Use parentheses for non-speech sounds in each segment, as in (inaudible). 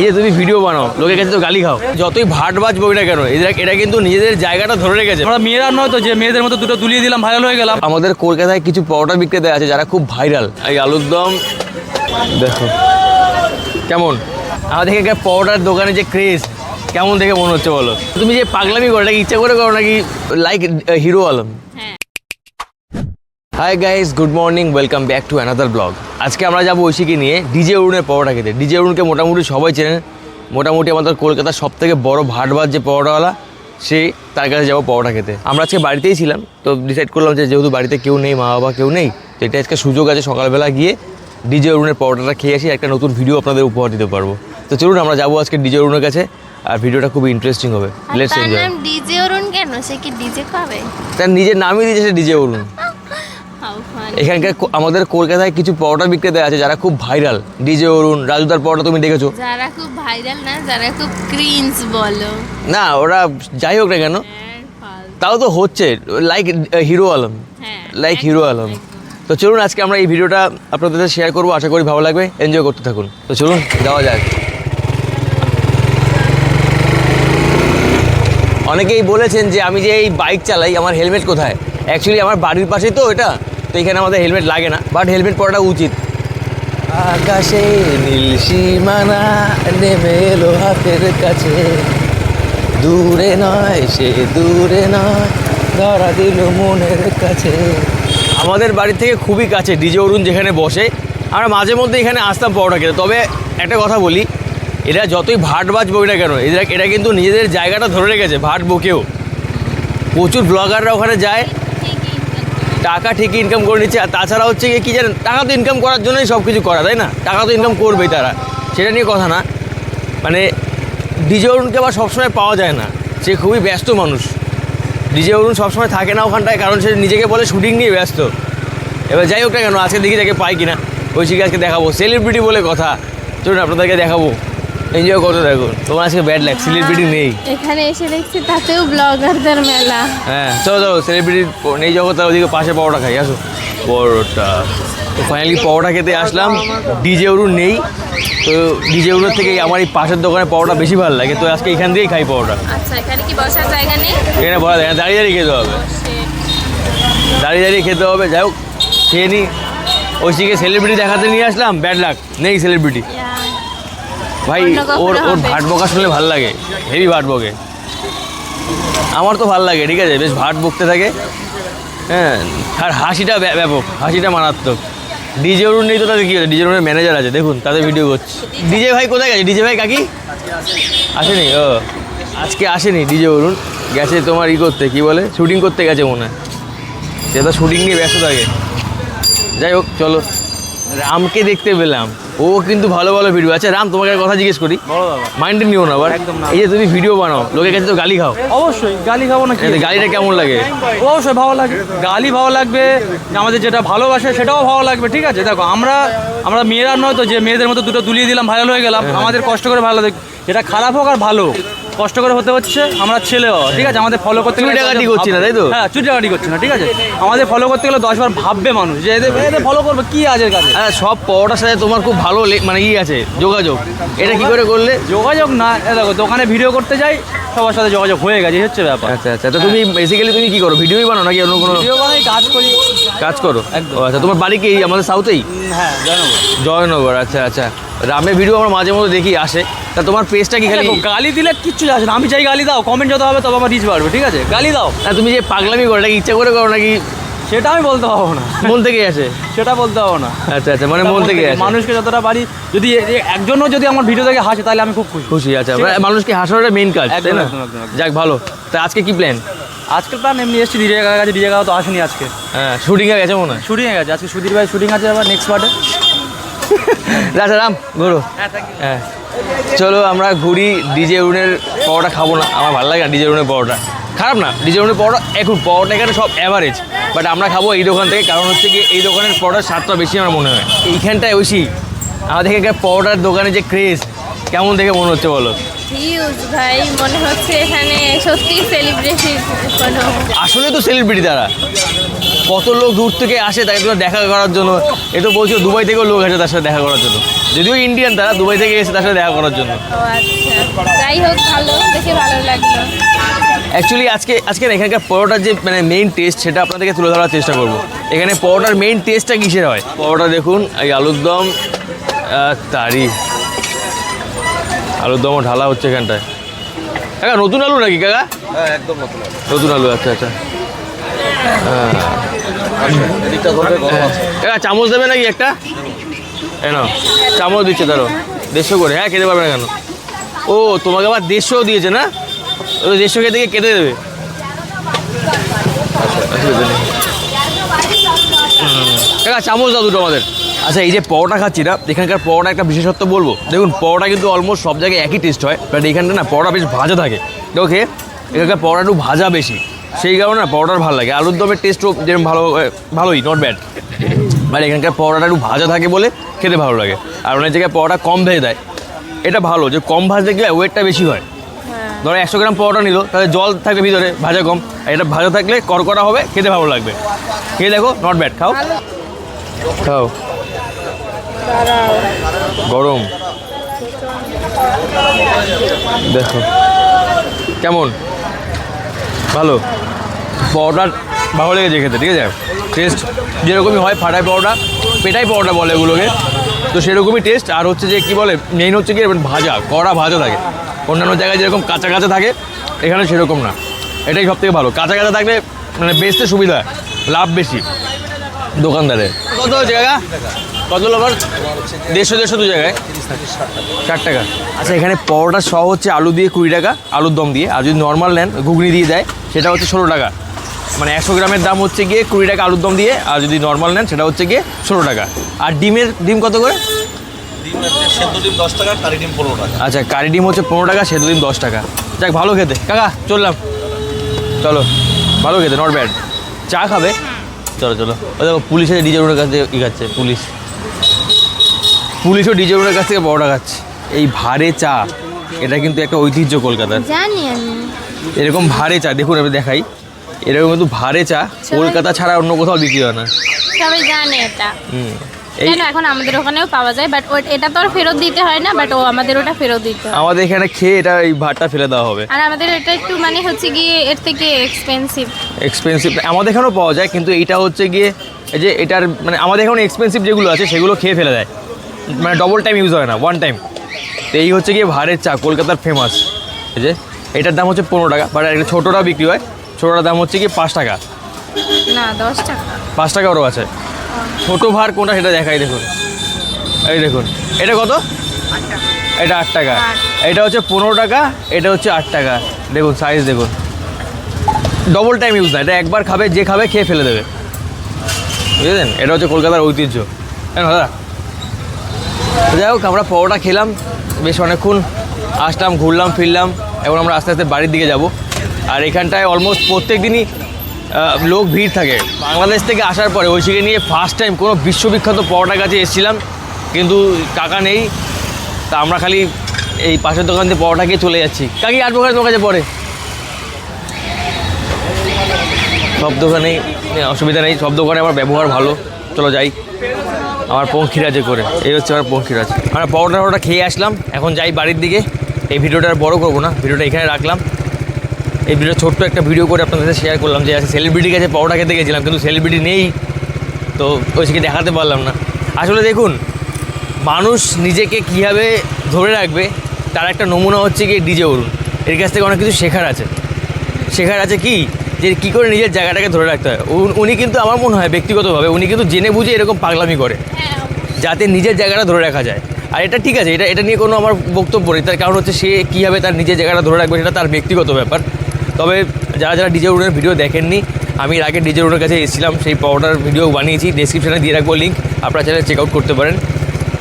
এই যে তুমি ভিডিও বানাও লোকের কাছে তো গালি খাও। যতই ভাট বাজ বই না কেন এরা এটা কিন্তু নিজেদের জায়গাটা ধরে রেখেছে। আমরা মেয়েরা নয় তো যে মেয়েদের মতো দুটো তুলিয়ে দিলাম ভাইরাল হয়ে গেলাম। আমাদের কলকাতায় কিছু পরোটা বিক্রেতা আছে যারা খুব ভাইরাল এই আলুর দম দেখো। কেমন? আমাদের এখানকার পরোটার দোকানে যে ক্রেজ কেমন দেখে মনে হচ্ছে বলো? তুমি যে পাগলামি করো নাকি ইচ্ছা করে করো নাকি like hero Alam? Hi guys good morning welcome back to another blog আজকে আমরা যাব ঐশীকে নিয়ে ডিজে অরুণের পরোটা খেতে। ডিজে অরুণকে মোটামুটি সবাই চেনেন। মোটামুটি আমাদের কলকাতার সব থেকে বড় ভাটবাজ যে পরোটাওয়ালা সে তার কাছে যাব পরোটা খেতে। আমরা আজকে বাড়িতেই ছিলাম তো ডিসাইড করলাম যে যেহেতু বাড়িতে কেউ নেই মা বাবা কেউ নেই তো এটা আজকে সুযোগ আছে সকালবেলা গিয়ে ডিজে অরুণের পরোটাটা খেয়ে আসি একটা নতুন ভিডিও আপনাদের উপহার দিতে পারব। তো চলুন আমরা যাব আজকে ডিজে অরুণের কাছে আর ভিডিওটা খুব ইন্টারেস্টিং হবে। লেটস তার এনজয় ডিজে অরুণ কেন? সে কি ডিজে খাবে তার নিজের নামই দিয়েছে ডিজে অরুণ (laughs) এখানকার আমাদের কলকাতায় কিছু পরোটা বিক্রেতা আছে যারা খুব ভাইরাল। ডিজে অরুণ রাজুদার পরোটা তুমি দেখেছ? যারা খুব ভাইরাল না যারা খুব ক্রিঞ্জ বলো। না ওরা যাই হোক না কেন। হ্যাঁ, তাও তো হচ্ছে লাইক হিরো আলম। হ্যাঁ, লাইক হিরো আলম। তো চলুন আজকে আমরা এই ভিডিওটা আপনাদের সাথে শেয়ার করব। আশা করি ভালো লাগবে। এনজয় করতে থাকুন। তো চলুন যাওয়া যাক। অনেকেই বলেছেন যে আমি যে এই বাইক চালাই আমার হেলমেট কোথায়? অ্যাকচুয়ালি আমার বাড়ির পাশেই তো এটা। তো এখানে আমাদের হেলমেট লাগে না বাট হেলমেট পরাটা উচিত। আকাশে নীল সীমানা নেমে এলো হাতের কাছে। দূরে নয়, সে দূরে নয়, ধরা দিল মনের কাছে। আমাদের বাড়ি থেকে খুবই কাছে, ডিজে অরুণ যেখানে বসে। আমরা মাঝে মধ্যে এখানে আসতাম পরোটা খেতে। তবে একটা কথা বলি, এরা যতই ভাট বাজ বই না কেন এরা এরা কিন্তু নিজেদের জায়গাটা ধরে রেখেছে, ভাট বকেও। প্রচুর ব্লগাররা ওখানে যায়। টাকা ঠিকই ইনকাম করে নিচ্ছে, আর তাছাড়া হচ্ছে গিয়ে কী জানেন, টাকা তো ইনকাম করার জন্যই সব কিছু করা, তাই না? টাকা তো ইনকাম করবেই তারা। সেটা নিয়ে কথা না। মানে ডিজে অরুণকে আবার সবসময় পাওয়া যায় না। সে খুবই ব্যস্ত মানুষ। ডিজে অরুণ সবসময় থাকে না ওখানটায়, কারণ সে নিজেকে বলে শুটিং নিয়ে ব্যস্ত। এবার যাই হোক না কেন, আজকে দেখি তাকে পাই কিনা। ওই ঐশীকে আজকে দেখাবো। সেলিব্রিটি বলে কথা। চলুন আপনাদেরকে দেখাবো। এনজয় করতে দেখুন তোমার আজকে ব্যাড লাগ সেলিব্রিটি নেই। এখানে এসে দেখছি তাতেও ব্লগারদের মেলা। হ্যাঁ চলো চলো সেলিব্রিটি নেই জগৎ ওদিকে পাশে পরোটা খাই আসো। পরোটা। তো ফাইনালি পরোটা খেতে আসলাম। ডিজে অরুণ নেই। তো ডিজে অরুণের থেকে আমার এই পাশের দোকানে পরোটা বেশি ভালো লাগে। তো আজকে এখান দিয়েই খাই পরোটা। আচ্ছা এখানে কি বসার জায়গা নেই? এখানে বলা যায় দাঁড়িয়ে দাঁড়িয়ে খেতে হবে। দাঁড়িয়ে দাঁড়িয়ে খেতে হবে। যাই হোক খেয়ে নিই ঐশীকে সেলিব্রিটি দেখাতে নিয়ে আসলাম। ব্যাড লাক নেই সেলিব্রিটি ভাই ওর ওর ভাট বকা শুনলে ভালো লাগে। হেভি ভাট বকে। আমার তো ভালো লাগে ঠিক আছে? বেশ ভাট বকতে থাকে। হ্যাঁ আর হাসিটা ব্য- ব্যাপক হাসিটা মারাত্মক। ডিজে অরুণ নেই তো তাদের কী হচ্ছে ডিজে অরুণের ম্যানেজার আছে দেখুন তাদের ভিডিও করছে। ডিজে ভাই কোথায় গেছে? ডিজে ভাই কাকি? আসেনি ও। আজকে আসেনি ডিজে অরুণ। গেছে তোমার ই করতে কি বলে? শুটিং করতে গেছে মনে হয়। সে তো শুটিং নিয়ে ব্যস্ত থাকে। যাই হোক চলো। রামকে দেখতে পেলাম। ও কিন্তু ভালো ভালো ভিডিও আচ্ছা রাম তোমাকে কথা জিজ্ঞেস করি। মাইন্ডে নিও না আবার একদম এই যে তুমি ভিডিও বানাও লোকের কাছে তো গালি খাও। অবশ্যই গালি খাব না গালিটা কেমন লাগে? অবশ্যই ভালো লাগবে গালি ভালো লাগবে আমাদের যেটা ভালোবাসে সেটাও ভালো লাগবে ঠিক আছে? দেখো আমরা আমরা মেয়েরা নয় তো যে মেয়েদের মতো দুটো তুলিয়ে দিলাম ভাইরাল হয়ে গেলাম আমাদের কষ্ট করে ভালো যেটা খারাপ হোক আর ভালো হোক, কষ্ট করে হতে হচ্ছে আমরা ছেলে হওয়া ঠিক আছে? আমাদের ফলো করতে গেলে চুটিটাকাটি করছি না, তাই তো? হ্যাঁ চুটিটাকাটি করছি না ঠিক আছে? আমাদের ফলো করতে গেলে দশবার ভাববে মানুষ যে এদের এদের ফলো করবে কি আছে কাছে? হ্যাঁ সব পরোটার সাথে তোমার খুব ভালো মানে ই আছে যোগাযোগ। এটা কি করে করলে? যোগাযোগ না দেখো দোকানে ভিডিও করতে যাই সবার সাথে যোগাযোগ হয়ে গেছে এই হচ্ছে ব্যাপার। আচ্ছা আচ্ছা তো তুমি বেসিক্যালি তুমি কি করো ভিডিওই বানাও নাকি অন্য কোনো ভিডিও বানাই কাজ করি। কাজ করো? একদম। আচ্ছা তোমার বাড়ি কি এই আমাদের সাউথেই হ্যাঁ জানো জয়নগর আচ্ছা আচ্ছা। রামের ভিডিও আমরা মাঝে মধ্যে দেখি আসে। তা তোমার পেজটা কি খালি? গালি দিলে কিচ্ছু আসে না। আমি চাই গালি দাও কমেন্ট যত হবে তবে আমার রিচ বাড়বে ঠিক আছে? গালি দাও। না তুমি যে পাগলামি করো নাকি ইচ্ছা করে করো নাকি? সেটা আমি বলতে পারব না। মন থেকে আসে। সেটা বলতে পারব না। আচ্ছা আচ্ছা মানে মন থেকে আসে। মানুষকে যতটা পারি যদি একজনও যদি আমার ভিডিও দেখে হাসে তাহলে আমি খুব খুশি। খুশি আচ্ছা। মানে মানুষকে হাসানোটা মেইন কাজ তাই না। যাক ভালো। তা আজকে কি প্ল্যান আজকে প্ল্যান এমনি এসেছি ডিজে কাছে ডিজে কাকা তো আসেনি আজকে। হ্যাঁ শুটিংয়ে গেছে মনে হয়। শুটিংয়ে গেছে আজকে সুধীর ভাই শুটিং আছে আবার নেক্সট পার্টে রাম ঘুরো হ্যাঁ চলো আমরা ঘুরি ডিজে উনের পরোটা খাব না। আমার ভালো লাগে না ডিজে উনের পরোটা। খারাপ না ডিজে উনের পরোটা এখন পরোটা এখানে সব অ্যাভারেজ বাট আমরা খাব এই দোকান থেকে কারণ হচ্ছে কি এই দোকানের পরোটার স্বাদটা বেশি আমার মনে হয়। এইখানটায় বেশি আমাদের এখানকার পরোটার দোকানে যে ক্রেজ কেমন দেখে মনে হচ্ছে বলো? হিউজ ভাই মনে হচ্ছে এখানে সত্যি সেলিব্রেশন কোনো আসলে তো সেলিব্রিটি তারা। কত লোক দূর থেকে আসে তাকে তোমার দেখা করার জন্য। এ তো বলছো দুবাই থেকেও লোক আসে তার সাথে দেখা করার জন্য। যদিও ইন্ডিয়ান তারা দুবাই থেকে এসে তার সাথে দেখা করার জন্য। আচ্ছা। যাই হোক ভালো দেখে ভালো লাগল। অ্যাকচুয়ালি আজকে আজকে না এখানকার পরোটার যে মানে মেইন টেস্ট সেটা আপনাদেরকে তুলে ধরার চেষ্টা করব। এখানে পরোটার মেইন টেস্টটা কিসের হয়? পরোটা দেখুন এই আলুর দম তারি আলুর দমও ঢালা হচ্ছে এখানটায়। কাকা নতুন আলু নাকি কাকা? হ্যাঁ একদম নতুন আলু। আচ্ছা আচ্ছা। গরম আছে। কাকা চামচ দেবে নাকি একটা? নাও চামচ দিচ্ছে ধরো। দেড়শো করে হ্যাঁ খেতে পারবে না কেন? ও তোমাকে আবার দেড়শোও দিয়েছে না? ওই দেড়শো খেতে গিয়ে কেটে দেবে। কাকা চামচ দাও দুটো আমাদের। আচ্ছা এই যে পরোটা খাচ্ছি না এখানকার পরোটা একটা বিশেষত্ব বলব। দেখুন পরোটা কিন্তু অলমোস্ট সব জায়গায় একই টেস্ট হয় বাট এখানটা না পরোটা বেশ ভাজা থাকে। ওকে এখানকার পরোটা একটু ভাজা বেশি। সেই কারণে না পরোটার ভালো লাগে। আলুর দমের টেস্টও যেরকম ভালো ভালোই নট ব্যাড মানে এখানকার পরোটাটা একটু ভাজা থাকে বলে খেতে ভালো লাগে। আর অনেক জায়গায় পরোটা কম ভেজে দেয়। এটা ভালো যে কম ভাজতে গেলে ওয়েটটা বেশি হয়। ধরো একশো গ্রাম পরোটা নিল তাহলে জল থাকবে ভিতরে ভাজা কম। আর এটা ভাজা থাকলে করকরা হবে খেতে ভালো লাগবে। খেয়ে দেখো নট ব্যাড খাও। খাও। গরম। দেখো। কেমন? ভালো। পরোটার ভালো লেগেছে খেতে ঠিক আছে? টেস্ট যেরকমই হয় ফাটাই পরোটা পেটাই পরোটা বলে এগুলোকে। তো সেরকমই টেস্ট আর হচ্ছে যে কি বলে মেইন হচ্ছে কি ভাজা কড়া ভাজা থাকে। অন্যান্য জায়গায় যেরকম কাঁচা কাঁচা থাকে এখানে সেরকম না। এটাই সব থেকে ভালো। কাঁচা কাঁচা থাকলে মানে বেচতে সুবিধা হয়, লাভ বেশি। দোকানদারে কত হচ্ছে কাকা? কত লোকার দেড়শো দেড়শো দু জায়গায়? ষাট টাকা। আচ্ছা এখানে পরোটা সহ হচ্ছে আলু দিয়ে কুড়ি টাকা আলুর দম দিয়ে। আর যদি নর্মাল নেন ঘুগনি দিয়ে দেয় সেটা হচ্ছে ষোলো টাকা। মানে একশো গ্রামের দাম হচ্ছে গিয়ে কুড়ি টাকা আলুর দম দিয়ে আর যদি নর্মাল নেন সেটা হচ্ছে গিয়ে ষোলো টাকা। আর ডিমের ডিম কত করে? ডিম হচ্ছে সেদ্ধ ডিম দশ টাকা কারি ডিম পনেরো টাকা। আচ্ছা কারি ডিম হচ্ছে পনেরো টাকা সেদু ডিম দশ টাকা। যাক ভালো খেতে। কাকা চললাম। চলো ভালো খেতে নট ব্যাড চা খাবে? চলো চলো। ও দেখো পুলিশের ডিজে রোডের কাছ ই খাচ্ছে পুলিশ। পুলিশও ডিজে রোডের কাছ থেকে বড়টা খাচ্ছে। এই ভারে চা এটা কিন্তু একটা ঐতিহ্য কলকাতার। জানি আমি। এরকম ভারে চা দেখুন আমি দেখাই। এরকম কিন্তু ভারে চা কলকাতা ছাড়া অন্য কোথাও বিক্রি হয় না। সবাই জানে এটা। হুম কেন এখন আমাদের ওখানেও পাওয়া যায় বাট এটা তো আর ফেরত দিতে হয় না বাট ও আমাদের ওটা ফেরত দিতে হয়। আমাদের এখানে খেয়ে এটা এই ভাতটা ফেলে দেওয়া হবে। আর আমাদের এটা একটু মানে হচ্ছে গিয়ে এর থেকে এক্সপেন্সিভ এক্সপেন্সিভ আমাদের এখানেও পাওয়া যায় কিন্তু এইটা হচ্ছে গিয়ে এই যে এটার মানে আমাদের এখন এক্সপেন্সিভ যেগুলো আছে সেগুলো খেয়ে ফেলে দেয়। মানে ডবল টাইম ইউজ হয় না ওয়ান টাইম তো এই হচ্ছে গিয়ে ভারের চা কলকাতার ফেমাস ঠিক যে এটার দাম হচ্ছে পনেরো টাকা বাট একটা ছোটোটা বিক্রি হয়। ছোটোটার দাম হচ্ছে গিয়ে পাঁচ টাকা। না দশ টাকা। পাঁচ টাকা ওরও আছে। ছোটো ভার কোনটা সেটা দেখাই দেখুন। এই দেখুন এটা কত? এটা আট টাকা। এটা হচ্ছে পনেরো টাকা এটা হচ্ছে আট টাকা। দেখুন সাইজ দেখুন। ডবল টাইম ইউজ না এটা একবার খাবে যে খাবে খেয়ে ফেলে দেবে। বুঝলেন? এটা হচ্ছে কলকাতার ঐতিহ্য। হ্যাঁ দাদা? যাই হোক আমরা পরোটা খেলাম, বেশ অনেকক্ষণ আসলাম, ঘুরলাম, ফিরলাম, এখন আমরা আস্তে আস্তে বাড়ির দিকে যাব। আর এখানটায় অলমোস্ট প্রত্যেক দিনই লোক ভিড় থাকে। বাংলাদেশ থেকে আসার পরে ঐশীকে নিয়ে ফার্স্ট টাইম কোনো বিশ্ববিখ্যাত পরোটা কাছে এসেছিলাম, কিন্তু টাকা নেই, তা আমরা খালি এই পাশের দোকান থেকে পরোটা খেয়ে চলে যাচ্ছি। কাকি আর দোকানে তোমার কাছে পড়ে সব দোকানেই, অসুবিধা নেই, সব দোকানে আমার ব্যবহার ভালো। চলো যাই। আমার পঙ্খিরাজে করে। এই হচ্ছে আমার পঙ্খিরাজ। আমরা পরোটা টরোটা খেয়ে আসলাম। এখন যাই বাড়ির দিকে। এই ভিডিওটা আর বড় করব না। ভিডিওটা এখানে রাখলাম। এই ভিডিও ছোট্ট একটা ভিডিও করে আপনাদের সাথে শেয়ার করলাম যে সেলিব্রিটির কাছে পরোটা খেতে গেছিলাম, কিন্তু সেলিব্রিটি নেই। তো ওই সেকে দেখাতে পারলাম না। আসলে দেখুন, মানুষ নিজেকে কীভাবে ধরে রাখবে, তার একটা নমুনা হচ্ছে কি ডিজে অরুণ। এর কাছ থেকে অনেক কিছু শেখার আছে। শেখার আছে কি? যে কী করে নিজের জায়গাটাকে ধরে রাখতে হয়। উন- কিন্তু আমার মনে হয় ব্যক্তিগতভাবে উনি কিন্তু জেনে বুঝে এরকম পাগলামি করে। হ্যাঁ যাতে নিজের জায়গাটা ধরে রাখা যায়। আর এটা ঠিক আছে এটা এটা নিয়ে কোনো আমার বক্তব্য নেই। তার কারণ হচ্ছে সে কীভাবে তার নিজের জায়গাটা ধরে রাখবে সেটা তার ব্যক্তিগত ব্যাপার। তবে যারা যারা ডিজে রুনের ভিডিও দেখেননি আমি এর আগে ডিজে রুনের কাছে এসেছিলাম সেই পাউডার ভিডিও বানিয়েছি। ডিসক্রিপশানে দিয়ে রাখব লিঙ্ক আপনারা চ্যানেল চেক আউট করতে পারেন।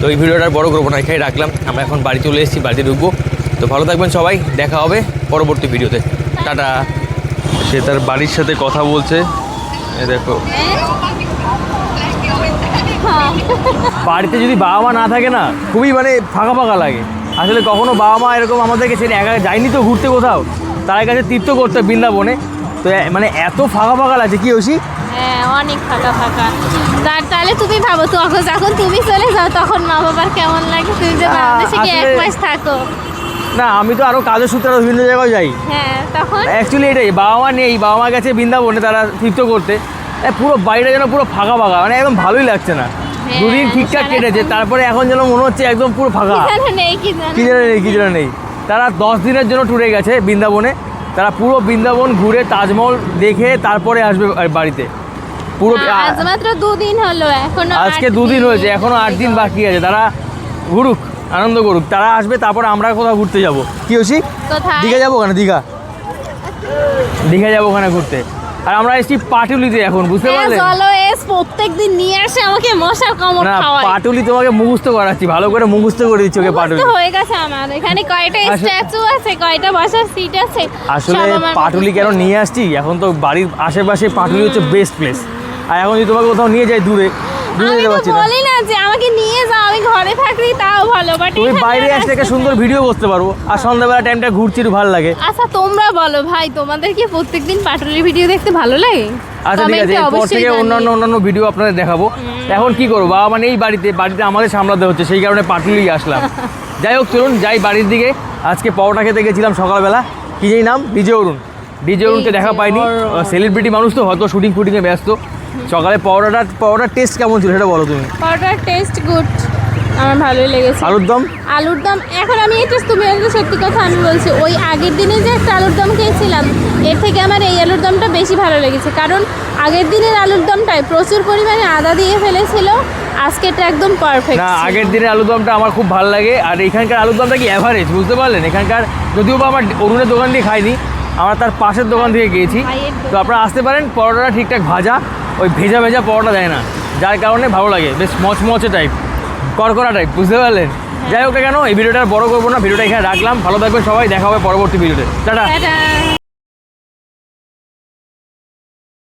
তো এই ভিডিওটা আর বড় করব না এখানে রাখলাম। আমরা এখন বাড়ি চলে এসেছি বাড়িতে ঢুকবো। তো ভালো থাকবেন সবাই। দেখা হবে পরবর্তী ভিডিওতে। টাটা। সে তার বাড়ির সাথে কথা বলছে। দেখো। বাড়িতে যদি বাবা মা না থাকে না খুবই মানে ফাঁকা ফাঁকা লাগে। আসলে কখনো বাবা মা এরকম আমাদেরকে ছেড়ে একা যায়নি তো ঘুরতে কোথাও। তার কাছে তীর্থ করতে বৃন্দাবনে। তো মানে এত ফাঁকা ফাঁকা লাগছে। কি ওসি? হ্যাঁ অনেক ফাঁকা ফাঁকা। তার তাহলে তুমি ভাবো তখন যখন তুমি চলে যাও তখন মা বাবার কেমন লাগে? তুমি যে আহ, বাংলাদেশে এক মাস থাকো। না আমি তো আরও কাজের সূত্রে আরও বিভিন্ন জায়গায় যাই। হ্যাঁ তখন? অ্যাকচুয়ালি এটাই বাবা মা নেই বাবা মা গেছে বৃন্দাবনে তারা তীর্থ করতে। পুরো বাড়িটা যেন পুরো ফাঁকা ফাঁকা মানে একদম ভালোই লাগছে না। হ্যাঁ, দুদিন ঠিকঠাক কেটেছে তারপরে এখন যেন মনে হচ্ছে একদম পুরো ফাঁকা। কি জানো নেই কি জানো যেন নেই কি যেন নেই। তারা দশ দিনের জন্য ট্যুরে গেছে বৃন্দাবনে। তারা পুরো বৃন্দাবন ঘুরে তাজমহল দেখে তারপরে আসবে বাড়িতে। পুরো আজকে দুদিন হয়েছে এখনও আট দিন বাকি আছে তারা ঘুরুক। আনন্দ করুক তারা আসবে তারপরে আমরা কোথাও ঘুরতে যাব। কি হচ্ছি দীঘা যাব ওখানে দীঘা। দীঘা যাব ওখানে ঘুরতে। আর আমরা এসেছি পাটুলিতে এখন বুঝতে হ্যাঁ, পারলেন? চলো এস নিয়ে আসে আমাকে মশার কামড় খাওয়ায়। পাটুলি তোমাকে মুখস্থ করাচ্ছি ভালো করে মুখস্থ করে দিচ্ছি ওকে পাটুলি। হয়ে গেছে আমার এখানে কয়টা আসলে- স্ট্যাচু আছে কয়টা বসার সিট আছে আসলে পাটুলি কেন নিয়ে আসছি? এখন তো বাড়ির আশেপাশে পাটুলি হচ্ছে বেস্ট প্লেস আর এখন যদি তোমাকে কোথাও নিয়ে যাই দূরে দূরে আমি যেতে পারছি না। বলি না যে আমাকে নিয়ে যাও আমি ঘরে থাকলে তাও ভালো বাট তুমি বাইরে আসলে একটা সুন্দর ভিডিও করতে পারব আর সন্ধ্যাবেলা টাইমটা ঘুরছি একটু ভালো লাগে। আচ্ছা তোমরা বলো ভাই তোমাদের কি প্রত্যেকদিন পাটুলির ভিডিও দেখতে ভালো লাগে? আচ্ছা ঠিক আছে এরপর থেকে অন্যান্য অন্যান্য ভিডিও আপনাদের দেখাবো। এখন কি করব বাবা মানে এই বাড়িতে বাড়িতে আমাদের সামলাতে হচ্ছে সেই কারণে পাটুলি আসলাম। (laughs) যাই হোক চলুন যাই বাড়ির দিকে। আজকে পরোটা খেতে গেছিলাম সকালবেলা। কি যেই নাম? ডিজে অরুণ। ডিজে অরুণকে দেখা পাইনি। সেলিব্রিটি মানুষ তো হয়তো শুটিং ফুটিংয়ে ব্যস্ত। সকালে পরোটার পরোটার টেস্ট কেমন ছিল সেটা বলো তুমি? পরোটার টেস্ট গুড আমার ভালোই লেগেছে। আলুর দম? আলুর দম এখন আমি এটা তুমি সত্যি কথা আমি বলছি ওই আগের দিনে যে একটা আলুর দম খেয়েছিলাম এর থেকে আমার এই আলুর দমটা বেশি ভালো লেগেছে। কারণ আগের দিনের আলুর দমটায় প্রচুর পরিমাণে আদা দিয়ে ফেলেছিল আজকেটা একদম পারফেক্ট না আগের দিনের আলুর দমটা আমার খুব ভালো লাগে আর এখানকার আলুর দমটা কি অ্যাভারেজ বুঝতে পারলেন? এখানকার যদিও বা আমার অরুণের দোকান দিয়ে খাইনি আমরা তার পাশের দোকান থেকে গিয়েছি তো আপনারা আসতে পারেন পরোটাটা ঠিকঠাক ভাজা ওই ভেজা ভেজা পরোটা দেয় না। যার কারণে ভালো লাগে বেশ মচমচে টাইপ করকরা টাইপ বুঝতে পারলেন? যাই হোক কেন এই ভিডিওটা বড় করব না ভিডিওটা এখানে রাখলাম। ভালো থাকবে সবাই দেখা হবে পরবর্তী ভিডিওতে। টাটা।